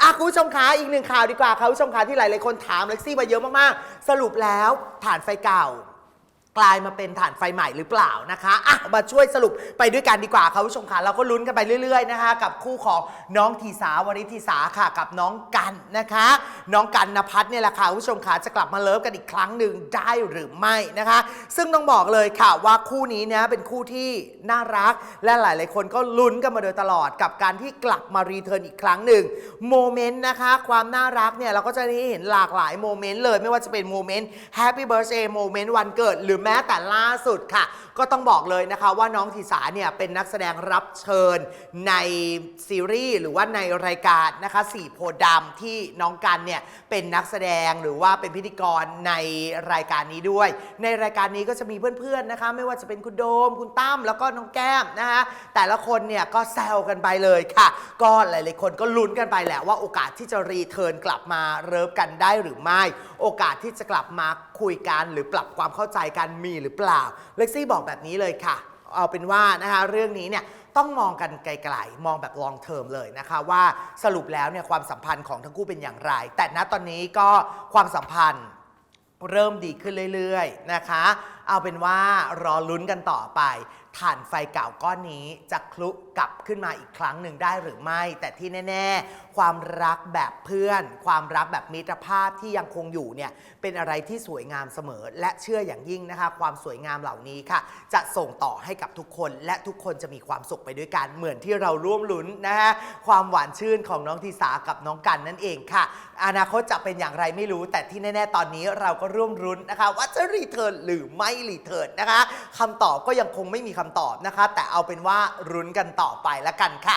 อะคุณผู้ชมคะอีกหนึ่งข่าวดีกว่าค่ะคุณผู้ชมคะที่หลายๆคนถามเล็กซี่มาเยอะมากๆ สรุปแล้วฐานไฟเก่า กลายมาเป็นฐานไฟใหม่หรือเปล่านะคะอะมาช่วยสรุปไปด้วยกันดีกว่าค่ะผู้ชมค่ะเราก็ลุ้นกันไปเรื่อยๆนะคะ กับคู่ของน้องทีสาวริทีสาค่ะ กับน้องกันนะคะ น้องกันนภัทรเนี่ยแหละค่ะผู้ชมค่ะจะกลับมาเลิฟกันอีกครั้งหนึ่งได้หรือไม่นะคะ ซึ่งต้องบอกเลยค่ะว่าคู่นี้เนี่ยเป็นคู่ที่น่ารัก และหลายๆ คนก็ลุ้นกันมาโดยตลอดกับการที่กลับมารีเทิร์นอีกครั้งหนึ่งโมเมนต์นะคะ ความน่ารักเนี่ยเราก็จะได้เห็นหลากหลายโมเมนต์เลย ไม่ว่าจะเป็นโมเมนต์แฮปปี้เบิร์ a เดย์โมเมนต์วันเกิดหรือแม้แต่ล่าสุดค่ะ ก็ต้องบอกเลยนะคะว่าน้องทีสาเนี่ยเป็นนักแสดงรับเชิญในซีรีส์หรือว่าในรายการนะคะสี่โพธิ์ดำที่น้องกันเนี่ยเป็นนักแสดงหรือว่าเป็นพิธีกรในรายการนี้ด้วย ในรายการนี้ก็จะมีเพื่อนๆนะคะ ไม่ว่าจะเป็นคุณโดมคุณตั้มแล้วก็น้องแก้มนะคะแต่ละคนเนี่ยก็แซวกันไปเลยค่ะ ก็หลายๆคนก็ลุ้นกันไปแหละว่าโอกาสที่จะรีเทิร์นกลับมาเริฟกันได้หรือไม่ โอกาสที่จะกลับมาคุยกันหรือปรับความเข้าใจกันมีหรือเปล่าเล็กซี่บอกแบบนี้เลยค่ะ เอาเป็นว่านะคะเรื่องนี้เนี่ยต้องมองกันไกลๆ มองแบบ long term เลยนะคะ ว่าสรุปแล้วเนี่ยความสัมพันธ์ของทั้งคู่เป็นอย่างไร แต่ณตอนนี้ก็ความสัมพันธ์เริ่มดีขึ้นเรื่อยๆนะคะ เอาเป็นว่ารอลุ้นกันต่อไป ฐานไฟเก่าก้อนนี้จะคลุกกลับขึ้นมาอีกครั้งหนึ่งได้หรือไม่ แต่ที่แน่ ๆ ความรักแบบเพื่อน ความรักแบบมิตรภาพที่ยังคงอยู่เนี่ยเป็นอะไรที่สวยงามเสมอ และเชื่ออย่างยิ่งนะคะ ความสวยงามเหล่านี้ค่ะ จะส่งต่อให้กับทุกคน และทุกคนจะมีความสุขไปด้วยกันเหมือนที่เราร่วมลุ้นนะคะความหวานชื่นของน้องทีสากับน้องกันนั่นเองค่ะ อนาคตจะเป็นอย่างไรไม่รู้ แต่ที่แน่ ๆ ตอนนี้เราก็ร่วมรุ้นนะคะ ว่าจะรีเทิร์นหรือไม่รีเทิร์นนะคะคำตอบก็ยังคงไม่มีคำตอบนะคะ แต่เอาเป็นว่ารุ้นกันต่อไปแล้วกันค่ะ